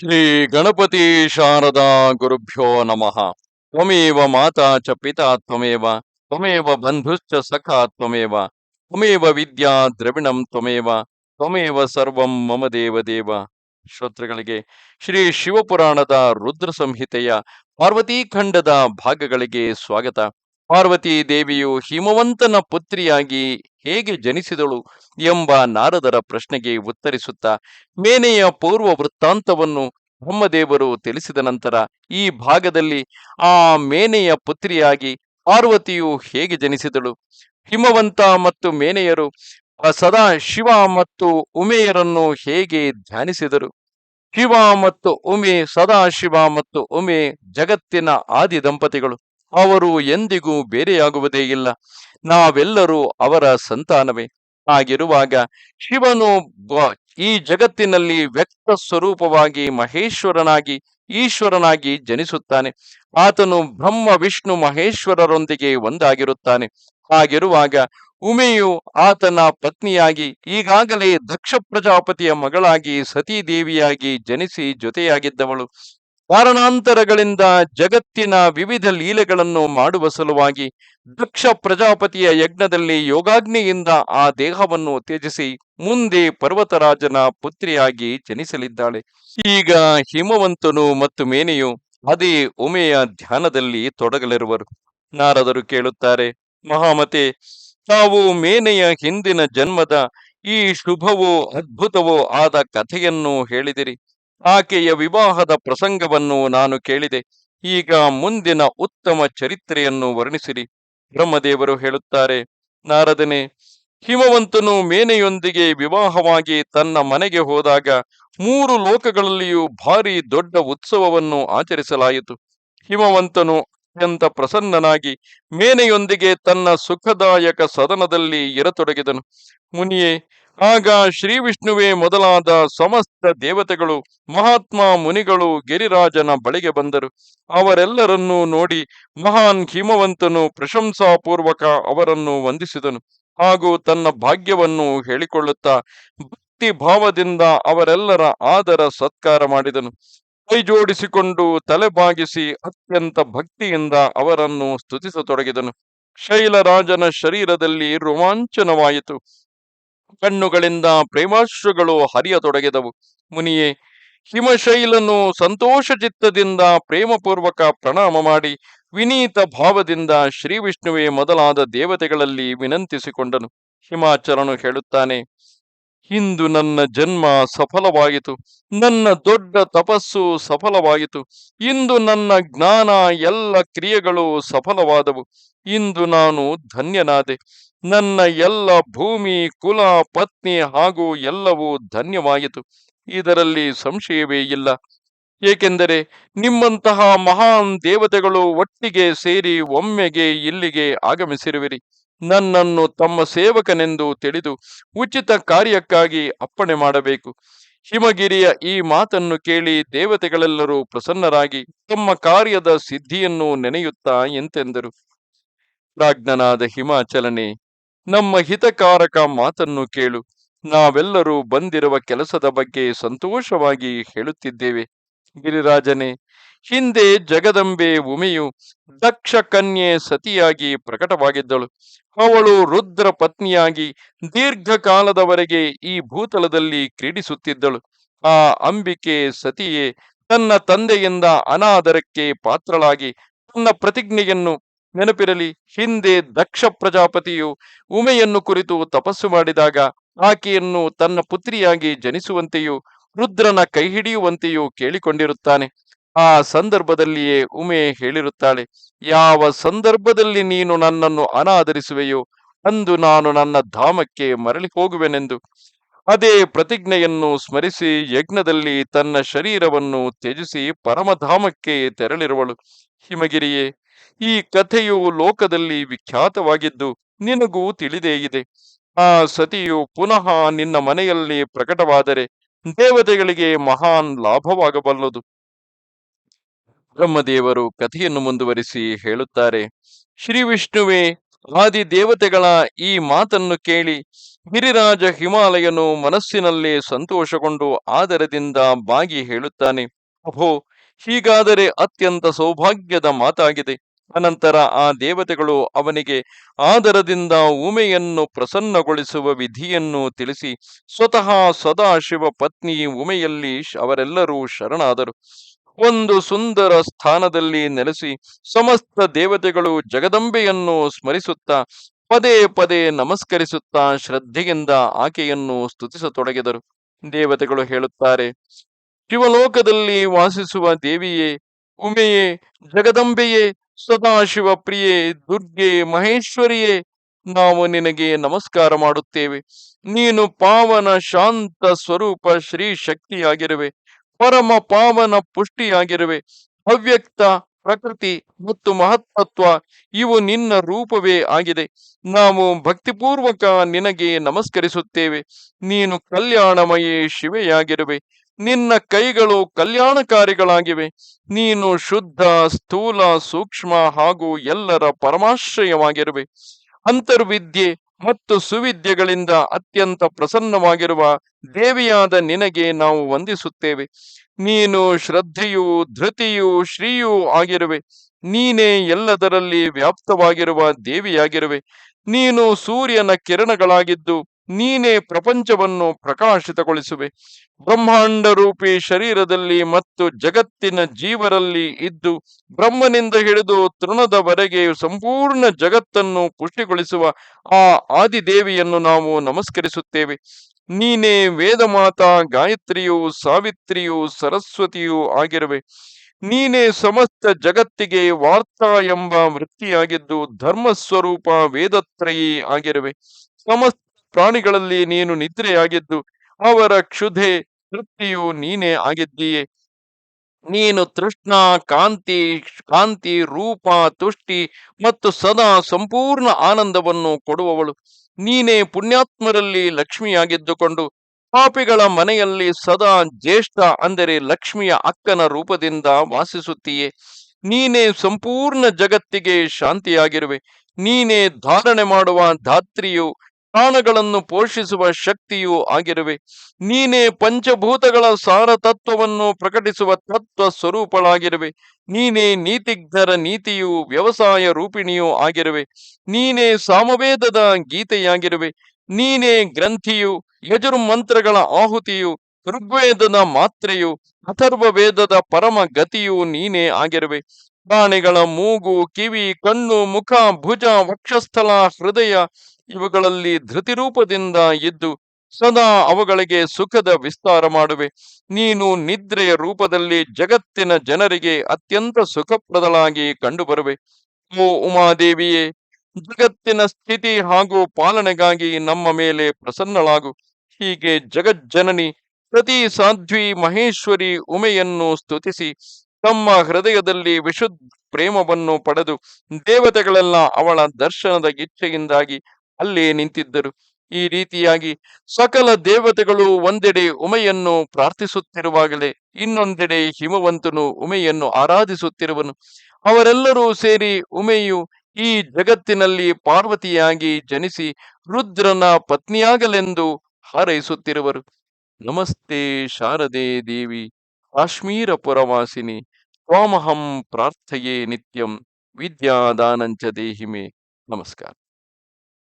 ಶ್ರೀ ಗಣಪತಿ ಶಾರದಾ ಗುರುಭ್ಯೋ ನಮಃ. ತ್ವಮೇವ ಮಾತಾ ಚ ಪಿತಾ ತ್ವಮೇವ ತ್ವಮೇವ ಬಂಧುಶ್ಚ ಸಖಾ ತ್ವಮೇವ ತ್ವಮೇವ ವಿದ್ಯಾ ದ್ರವಿಣಂ ತ್ವಮೇವ ತ್ವಮೇವ ಸರ್ವಂ ಮಮ ದೇವ ದೇವ. ಶ್ರೋತೃಗಳಿಗೆ, ಶ್ರೀ ಶಿವಪುರಾಣದ ರುದ್ರ ಸಂಹಿತೆಯ ಪಾರ್ವತೀಖಂಡದ ಭಾಗಗಳಿಗೆ ಸ್ವಾಗತ. ಪಾರ್ವತಿ ದೇವಿಯು ಹಿಮವಂತನ ಪುತ್ರಿಯಾಗಿ ಹೇಗೆ ಜನಿಸಿದಳು ಎಂಬ ನಾರದರ ಪ್ರಶ್ನೆಗೆ ಉತ್ತರಿಸುತ್ತಾ ಮೇನೆಯ ಪೂರ್ವ ವೃತ್ತಾಂತವನ್ನು ಬ್ರಹ್ಮದೇವರು ತಿಳಿಸಿದ ನಂತರ ಈ ಭಾಗದಲ್ಲಿ ಆ ಮೇನೆಯ ಪುತ್ರಿಯಾಗಿ ಪಾರ್ವತಿಯು ಹೇಗೆ ಜನಿಸಿದಳು. ಹಿಮವಂತ ಮತ್ತು ಮೇನೆಯರು ಸದಾ ಶಿವ ಮತ್ತು ಉಮೆಯರನ್ನು ಹೇಗೆ ಧ್ಯಾನಿಸಿದರು. ಶಿವ ಮತ್ತು ಉಮೆ ಸದಾ ಶಿವ ಮತ್ತು ಉಮೆ ಜಗತ್ತಿನ ಆದಿ ದಂಪತಿಗಳು ಅವರು ಎಂದಿಗೂ ಬೇರೆಯಾಗುವುದೇ ಇಲ್ಲ. ನಾವೆಲ್ಲರೂ ಅವರ ಸಂತಾನವೇ. ಹಾಗಿರುವಾಗ ಶಿವನು ಈ ಜಗತ್ತಿನಲ್ಲಿ ವ್ಯಕ್ತ ಸ್ವರೂಪವಾಗಿ ಮಹೇಶ್ವರನಾಗಿ, ಈಶ್ವರನಾಗಿ ಜನಿಸುತ್ತಾನೆ. ಆತನು ಬ್ರಹ್ಮ, ವಿಷ್ಣು, ಮಹೇಶ್ವರರೊಂದಿಗೆ ಒಂದಾಗಿರುತ್ತಾನೆ. ಹಾಗಿರುವಾಗ ಉಮೆಯು ಆತನ ಪತ್ನಿಯಾಗಿ, ಈಗಾಗಲೇ ದಕ್ಷ ಪ್ರಜಾಪತಿಯ ಮಗಳಾಗಿ, ಸತೀದೇವಿಯಾಗಿ ಜನಿಸಿ ಜೊತೆಯಾಗಿದ್ದವಳು. ಕಾರಣಾಂತರಗಳಿಂದ ಜಗತ್ತಿನ ವಿವಿಧ ಲೀಲೆಗಳನ್ನು ಮಾಡುವ ಸಲುವಾಗಿ ದಕ್ಷ ಪ್ರಜಾಪತಿಯ ಯಜ್ಞದಲ್ಲಿ ಯೋಗಾಗ್ನಿಯಿಂದ ಆ ದೇಹವನ್ನು ತ್ಯಜಿಸಿ ಮುಂದೆ ಪರ್ವತರಾಜನ ಪುತ್ರಿಯಾಗಿ ಜನಿಸಲಿದ್ದಾಳೆ. ಈಗ ಹಿಮವಂತನು ಮತ್ತು ಮೇನೆಯು ಅದೇ ಉಮೆಯ ಧ್ಯಾನದಲ್ಲಿ ತೊಡಗಲಿರುವರು. ನಾರದರು ಕೇಳುತ್ತಾರೆ, ಮಹಾಮತೆ, ತಾವು ಮೇನೆಯ ಹಿಂದಿನ ಜನ್ಮದ ಈ ಶುಭವೋ ಅದ್ಭುತವೋ ಆದ ಕಥೆಯನ್ನು ಹೇಳಿದಿರಿ. ಆಕೆಯ ವಿವಾಹದ ಪ್ರಸಂಗವನ್ನು ನಾನು ಕೇಳಿದೆ. ಈಗ ಮುಂದಿನ ಉತ್ತಮ ಚರಿತ್ರೆಯನ್ನು ವರ್ಣಿಸಿರಿ. ಬ್ರಹ್ಮದೇವರು ಹೇಳುತ್ತಾರೆ, ನಾರದನೆ, ಹಿಮವಂತನು ಮೇನೆಯೊಂದಿಗೆ ವಿವಾಹವಾಗಿ ತನ್ನ ಮನೆಗೆ ಹೋದಾಗ ಮೂರು ಲೋಕಗಳಲ್ಲಿಯೂ ಭಾರಿ ದೊಡ್ಡ ಉತ್ಸವವನ್ನು ಆಚರಿಸಲಾಯಿತು. ಹಿಮವಂತನು ಅತ್ಯಂತ ಪ್ರಸನ್ನನಾಗಿ ಮೇನೆಯೊಂದಿಗೆ ತನ್ನ ಸುಖದಾಯಕ ಸದನದಲ್ಲಿ ಇರತೊಡಗಿದನು. ಮುನಿಯೇ ಆಗ ಶ್ರೀ ವಿಷ್ಣುವೇ ಮೊದಲಾದ ಸಮಸ್ತ ದೇವತೆಗಳು, ಮಹಾತ್ಮ ಮುನಿಗಳು, ಗಿರಿರಾಜನ ಬಳಿಗೆ ಬಂದರು. ಅವರೆಲ್ಲರನ್ನೂ ನೋಡಿ ಮಹಾನ್ ಹಿಮವಂತನು ಪ್ರಶಂಸಾಪೂರ್ವಕ ಅವರನ್ನು ವಂದಿಸಿದನು. ಹಾಗೂ ತನ್ನ ಭಾಗ್ಯವನ್ನು ಹೇಳಿಕೊಳ್ಳುತ್ತಾ ಭಕ್ತಿ ಭಾವದಿಂದ ಅವರೆಲ್ಲರ ಆದರ ಸತ್ಕಾರ ಮಾಡಿದನು. ಕೈ ಜೋಡಿಸಿಕೊಂಡು ತಲೆ ಬಾಗಿಸಿ ಅತ್ಯಂತ ಭಕ್ತಿಯಿಂದ ಅವರನ್ನು ಸ್ತುತಿಸತೊಡಗಿದನು. ಶೈಲರಾಜನ ಶರೀರದಲ್ಲಿ ರೋಮಾಂಚನವಾಯಿತು. ಕಣ್ಣುಗಳಿಂದ ಪ್ರೇಮಾಶ್ರುಗಳು ಹರಿಯತೊಡಗಿದವು. ಮುನಿಯೇ, ಹಿಮಶೈಲನು ಸಂತೋಷ ಚಿತ್ತದಿಂದ ಪ್ರೇಮಪೂರ್ವಕ ಪ್ರಣಾಮ ಮಾಡಿ ವಿನೀತ ಭಾವದಿಂದ ಶ್ರೀ ವಿಷ್ಣುವೇ ಮೊದಲಾದ ದೇವತೆಗಳಲ್ಲಿ ವಿನಂತಿಸಿಕೊಂಡನು. ಹಿಮಾಚಲನು ಹೇಳುತ್ತಾನೆ, ಇಂದು ನನ್ನ ಜನ್ಮ ಸಫಲವಾಯಿತು. ನನ್ನ ದೊಡ್ಡ ತಪಸ್ಸು ಸಫಲವಾಯಿತು. ಇಂದು ನನ್ನ ಜ್ಞಾನ ಎಲ್ಲ ಕ್ರಿಯೆಗಳು ಸಫಲವಾದವು. ಇಂದು ನಾನು ಧನ್ಯನಾದೆ. ನನ್ನ ಎಲ್ಲ ಭೂಮಿ, ಕುಲ, ಪತ್ನಿ ಹಾಗೂ ಎಲ್ಲವೂ ಧನ್ಯವಾಯಿತು. ಇದರಲ್ಲಿ ಸಂಶಯವೇ ಇಲ್ಲ. ಏಕೆಂದರೆ ನಿಮ್ಮಂತಹ ಮಹಾನ್ ದೇವತೆಗಳು ಒಟ್ಟಿಗೆ ಸೇರಿ ಒಮ್ಮೆಗೆ ಇಲ್ಲಿಗೆ ಆಗಮಿಸಿರುವಿರಿ. ನನ್ನನ್ನು ತಮ್ಮ ಸೇವಕನೆಂದು ತಿಳಿದು ಉಚಿತ ಕಾರ್ಯಕ್ಕಾಗಿ ಅಪ್ಪಣೆ ಮಾಡಬೇಕು. ಹಿಮಗಿರಿಯ ಈ ಮಾತನ್ನು ಕೇಳಿ ದೇವತೆಗಳೆಲ್ಲರೂ ಪ್ರಸನ್ನರಾಗಿ ತಮ್ಮ ಕಾರ್ಯದ ಸಿದ್ಧಿಯನ್ನು ನೆನೆಯುತ್ತಾ ಎಂತೆಂದರು. ಪ್ರಾಜ್ಞನಾದ ಹಿಮಾಚಲನೆ ನಮ್ಮ ಹಿತಕಾರಕ ಮಾತನ್ನು ಕೇಳು. ನಾವೆಲ್ಲರೂ ಬಂದಿರುವ ಕೆಲಸದ ಬಗ್ಗೆ ಸಂತೋಷವಾಗಿ ಹೇಳುತ್ತಿದ್ದೇವೆ. ಗಿರಿರಾಜನೇ, ಹಿಂದೆ ಜಗದಂಬೆ ಉಮೆಯು ದಕ್ಷ ಕನ್ಯೆ ಸತಿಯಾಗಿ ಪ್ರಕಟವಾಗಿದ್ದಳು. ಅವಳು ರುದ್ರ ಪತ್ನಿಯಾಗಿ ದೀರ್ಘಕಾಲದವರೆಗೆ ಈ ಭೂತಲದಲ್ಲಿ ಕ್ರೀಡಿಸುತ್ತಿದ್ದಳು. ಆ ಅಂಬಿಕೆ ಸತಿಯೇ ತನ್ನ ತಂದೆಯಿಂದ ಅನಾದರಕ್ಕೆ ಪಾತ್ರಳಾಗಿ ತನ್ನ ಪ್ರತಿಜ್ಞೆಯನ್ನು ನೆನಪಿರಲಿ, ಹಿಂದೆ ದಕ್ಷ ಪ್ರಜಾಪತಿಯು ಉಮೆಯನ್ನು ಕುರಿತು ತಪಸ್ಸು ಮಾಡಿದಾಗ ಆಕೆಯನ್ನು ತನ್ನ ಪುತ್ರಿಯಾಗಿ ಜನಿಸುವಂತೆಯೂ ರುದ್ರನ ಕೈ ಹಿಡಿಯುವಂತೆಯೂ ಕೇಳಿಕೊಂಡಿರುತ್ತಾನೆ. ಆ ಸಂದರ್ಭದಲ್ಲಿಯೇ ಉಮೆ ಹೇಳಿರುತ್ತಾಳೆ, ಯಾವ ಸಂದರ್ಭದಲ್ಲಿ ನೀನು ನನ್ನನ್ನು ಅನಾದರಿಸುವೆಯೋ ಅಂದು ನಾನು ನನ್ನ ಧಾಮಕ್ಕೆ ಮರಳಿ ಹೋಗುವೆನೆಂದು. ಅದೇ ಪ್ರತಿಜ್ಞೆಯನ್ನು ಸ್ಮರಿಸಿ ಯಜ್ಞದಲ್ಲಿ ತನ್ನ ಶರೀರವನ್ನು ತ್ಯಜಿಸಿ ಪರಮಧಾಮಕ್ಕೆ ತೆರಳಿರುವಳು. ಹಿಮಗಿರಿಯೇ ಈ ಕಥೆಯು ಲೋಕದಲ್ಲಿ ವಿಖ್ಯಾತವಾಗಿದ್ದು ನಿನಗೂ ತಿಳಿದೇ ಇದೆ. ಆ ಸತಿಯು ಪುನಃ ನಿನ್ನ ಮನೆಯಲ್ಲಿ ಪ್ರಕಟವಾದರೆ ದೇವತೆಗಳಿಗೆ ಮಹಾನ್ ಲಾಭವಾಗಬಲ್ಲದು. ಬ್ರಹ್ಮದೇವರು ಕಥೆಯನ್ನು ಮುಂದುವರಿಸಿ ಹೇಳುತ್ತಾರೆ, ಶ್ರೀ ವಿಷ್ಣುವೇ, ಆದಿ ದೇವತೆಗಳ ಈ ಮಾತನ್ನು ಕೇಳಿ ಗಿರಿರಾಜ ಹಿಮಾಲಯನು ಮನಸ್ಸಿನಲ್ಲಿ ಸಂತೋಷಗೊಂಡು ಆದರದಿಂದ ಬಾಗಿ ಹೇಳುತ್ತಾನೆ, ಅಭೋ, ಹೀಗಾದರೆ ಅತ್ಯಂತ ಸೌಭಾಗ್ಯದ ಮಾತಾಗಿದೆ. ಅನಂತರ ಆ ದೇವತೆಗಳು ಅವನಿಗೆ ಆದರದಿಂದ ಉಮೆಯನ್ನು ಪ್ರಸನ್ನಗೊಳಿಸುವ ವಿಧಿಯನ್ನು ತಿಳಿಸಿ ಸ್ವತಃ ಸದಾಶಿವ ಪತ್ನಿ ಉಮೆಯಲ್ಲಿ ಅವರೆಲ್ಲರೂ ಶರಣಾದರು. ಒಂದು ಸುಂದರ ಸ್ಥಾನದಲ್ಲಿ ನೆಲೆಸಿ ಸಮಸ್ತ ದೇವತೆಗಳು ಜಗದಂಬೆಯನ್ನು ಸ್ಮರಿಸುತ್ತಾ ಪದೇ ಪದೇ ನಮಸ್ಕರಿಸುತ್ತಾ ಶ್ರದ್ಧೆಯಿಂದ ಆಕೆಯನ್ನು ಸ್ತುತಿಸತೊಡಗಿದರು. ದೇವತೆಗಳು ಹೇಳುತ್ತಾರೆ, ಶಿವಲೋಕದಲ್ಲಿ ವಾಸಿಸುವ ದೇವಿಯೇ, ಉಮೆಯೇ, ಜಗದಂಬೆಯೇ ಸದಾಶಿವ ಪ್ರಿಯೆ, ದುರ್ಗೆ ಮಹೇಶ್ವರಿಯೇ, ನಾವು ನಿನಗೆ ನಮಸ್ಕಾರ ಮಾಡುತ್ತೇವೆ. ನೀನು ಪಾವನ ಶಾಂತ ಸ್ವರೂಪ ಶ್ರೀ ಶಕ್ತಿಯಾಗಿರುವೆ. ಪರಮ ಪಾವನ ಪುಷ್ಟಿಯಾಗಿರುವೆ. ಅವ್ಯಕ್ತ, ಪ್ರಕೃತಿ ಮತ್ತು ಮಹತ್ತತ್ವ ಇವು ನಿನ್ನ ರೂಪವೇ ಆಗಿದೆ. ನಾವು ಭಕ್ತಿಪೂರ್ವಕ ನಿನಗೆ ನಮಸ್ಕರಿಸುತ್ತೇವೆ. ನೀನು ಕಲ್ಯಾಣಮಯೇ ಶಿವೆಯಾಗಿರುವೆ. ನಿನ್ನ ಕೈಗಳು ಕಲ್ಯಾಣಕಾರಿಗಳಾಗಿವೆ. ನೀನು ಶುದ್ಧ, ಸ್ಥೂಲ, ಸೂಕ್ಷ್ಮ ಹಾಗೂ ಎಲ್ಲರ ಪರಮಾಶ್ರಯವಾಗಿರುವೆ. ಅಂತರ್ವಿದ್ಯೆ ಮತ್ತು ಸುವಿದ್ಯೆಗಳಿಂದ ಅತ್ಯಂತ ಪ್ರಸನ್ನವಾಗಿರುವ ದೇವಿಯಾದ ನಿನಗೆ ನಾವು ವಂದಿಸುತ್ತೇವೆ. ನೀನು ಶ್ರದ್ಧೆಯೂ, ಧೃತಿಯೂ, ಶ್ರೀಯೂ ಆಗಿರುವೆ. ನೀನೇ ಎಲ್ಲದರಲ್ಲಿ ವ್ಯಾಪ್ತವಾಗಿರುವ ದೇವಿಯಾಗಿರುವೆ. ನೀನು ಸೂರ್ಯನ ಕಿರಣಗಳಾಗಿದ್ದು ನೀನೇ ಪ್ರಪಂಚವನ್ನು ಪ್ರಕಾಶಿತಗೊಳಿಸುವೆ. ಬ್ರಹ್ಮಾಂಡ ರೂಪಿ ಶರೀರದಲ್ಲಿ ಮತ್ತು ಜಗತ್ತಿನ ಜೀವರಲ್ಲಿ ಇದ್ದು ಬ್ರಹ್ಮನಿಂದ ಹಿಡಿದು ತೃಣದವರೆಗೆ ಸಂಪೂರ್ಣ ಜಗತ್ತನ್ನು ಪುಷ್ಟಿಗೊಳಿಸುವ ಆ ಆದಿದೇವಿಯನ್ನು ನಾವು ನಮಸ್ಕರಿಸುತ್ತೇವೆ. ನೀನೇ ವೇದಮಾತಾ ಗಾಯತ್ರಿಯು ಸಾವಿತ್ರಿಯು ಸರಸ್ವತಿಯೂ ಆಗಿರುವೆ. ನೀನೇ ಸಮಸ್ತ ಜಗತ್ತಿಗೆ ವಾರ್ತಾ ಎಂಬ ವೃತ್ತಿಯಾಗಿದ್ದು ಧರ್ಮ ಸ್ವರೂಪ ವೇದತ್ರಯಿ ಆಗಿರುವೆ. ಸಮಸ್ತ ಪ್ರಾಣಿಗಳಲ್ಲಿ ನೀನು ನಿದ್ರೆಯಾಗಿದ್ದು, ಅವರ ಕ್ಷುಧೆ ತೃಪ್ತಿಯು ನೀನೇ ಆಗಿದ್ದೀಯೆ. ನೀನು ತೃಷ್ಣ, ಕಾಂತಿ ಕಾಂತಿ, ರೂಪ, ತುಷ್ಟಿ ಮತ್ತು ಸದಾ ಸಂಪೂರ್ಣ ಆನಂದವನ್ನು ಕೊಡುವವಳು. ನೀನೇ ಪುಣ್ಯಾತ್ಮರಲ್ಲಿ ಲಕ್ಷ್ಮಿಯಾಗಿದ್ದುಕೊಂಡು, ಪಾಪಿಗಳ ಮನೆಯಲ್ಲಿ ಸದಾ ಜ್ಯೇಷ್ಠ ಅಂದರೆ ಲಕ್ಷ್ಮಿಯ ಅಕ್ಕನ ರೂಪದಿಂದ ವಾಸಿಸುತ್ತೀಯೆ. ನೀನೇ ಸಂಪೂರ್ಣ ಜಗತ್ತಿಗೆ ಶಾಂತಿಯಾಗಿರುವೆ. ನೀನೇ ಧಾರಣೆ ಮಾಡುವ ಧಾತ್ರಿಯು ಪ್ರಾಣಗಳನ್ನು ಪೋಷಿಸುವ ಶಕ್ತಿಯೂ ಆಗಿರುವೆ. ನೀನೇ ಪಂಚಭೂತಗಳ ಸಾರ ತತ್ವವನ್ನು ಪ್ರಕಟಿಸುವ ತತ್ವ ಸ್ವರೂಪಳಾಗಿರುವೆ. ನೀನೇ ನೀತಿಜ್ಞರ ನೀತಿಯು ವ್ಯವಸಾಯ ರೂಪಿಣಿಯೂ ಆಗಿರುವೆ. ನೀನೇ ಸಾಮವೇದದ ಗೀತೆಯಾಗಿರುವೆ. ನೀನೇ ಗ್ರಂಥಿಯು, ಯಜುರ್ಮಂತ್ರಗಳ ಆಹುತಿಯು, ಋಗ್ವೇದದ ಮಾತ್ರೆಯು ಅಥರ್ವ ಪರಮ ಗತಿಯು ನೀನೇ ಆಗಿರುವೆ. ಪ್ರಾಣಿಗಳ ಮೂಗು, ಕಿವಿ, ಕಣ್ಣು, ಮುಖ, ಭುಜ ವಕ್ಷಸ್ಥಲ ಹೃದಯ ಇವುಗಳಲ್ಲಿ ಧೃತಿರೂಪದಿಂದ ಇದ್ದು ಸದಾ ಅವುಗಳಿಗೆ ಸುಖದ ವಿಸ್ತಾರ ಮಾಡುವೆ. ನೀನು ನಿದ್ರೆಯ ರೂಪದಲ್ಲಿ ಜಗತ್ತಿನ ಜನರಿಗೆ ಅತ್ಯಂತ ಸುಖಪ್ರದಳಾಗಿ ಕಂಡುಬರುವೆ. ಓ ಉಮಾದೇವಿಯೇ, ಜಗತ್ತಿನ ಸ್ಥಿತಿ ಹಾಗೂ ಪಾಲನೆಗಾಗಿ ನಮ್ಮ ಮೇಲೆ ಪ್ರಸನ್ನಳಾಗು. ಹೀಗೆ ಜಗಜ್ಜನನಿ, ಪ್ರತಿ ಸಾಧ್ವಿ ಮಹೇಶ್ವರಿ ಉಮೆಯನ್ನು ಸ್ತುತಿಸಿ, ತಮ್ಮ ಹೃದಯದಲ್ಲಿ ವಿಶುದ್ಧ ಪ್ರೇಮವನ್ನು ಪಡೆದು, ದೇವತೆಗಳೆಲ್ಲ ಅವಳ ದರ್ಶನದ ಇಚ್ಛೆಯಿಂದಾಗಿ ಅಲ್ಲೇ ನಿಂತಿದ್ದರು. ಈ ರೀತಿಯಾಗಿ ಸಕಲ ದೇವತೆಗಳು ಒಂದೆಡೆ ಉಮೆಯನ್ನು ಪ್ರಾರ್ಥಿಸುತ್ತಿರುವಾಗಲೇ ಇನ್ನೊಂದೆಡೆ ಹಿಮವಂತನು ಉಮೆಯನ್ನು ಆರಾಧಿಸುತ್ತಿರುವನು. ಅವರೆಲ್ಲರೂ ಸೇರಿ ಉಮೆಯು ಈ ಜಗತ್ತಿನಲ್ಲಿ ಪಾರ್ವತಿಯಾಗಿ ಜನಿಸಿ ರುದ್ರನ ಪತ್ನಿಯಾಗಲೆಂದು ಹಾರೈಸುತ್ತಿರುವರು. ನಮಸ್ತೆ ಶಾರದೆ ದೇವಿ ಕಾಶ್ಮೀರ ಪುರವಾಸಿನಿ ತ್ವಾಮಹಂ ಪ್ರಾರ್ಥೆಯೇ ನಿತ್ಯಂ ವಿದ್ಯಾದಾನಂಚ ದೇಹಿಮೆ. ನಮಸ್ಕಾರ.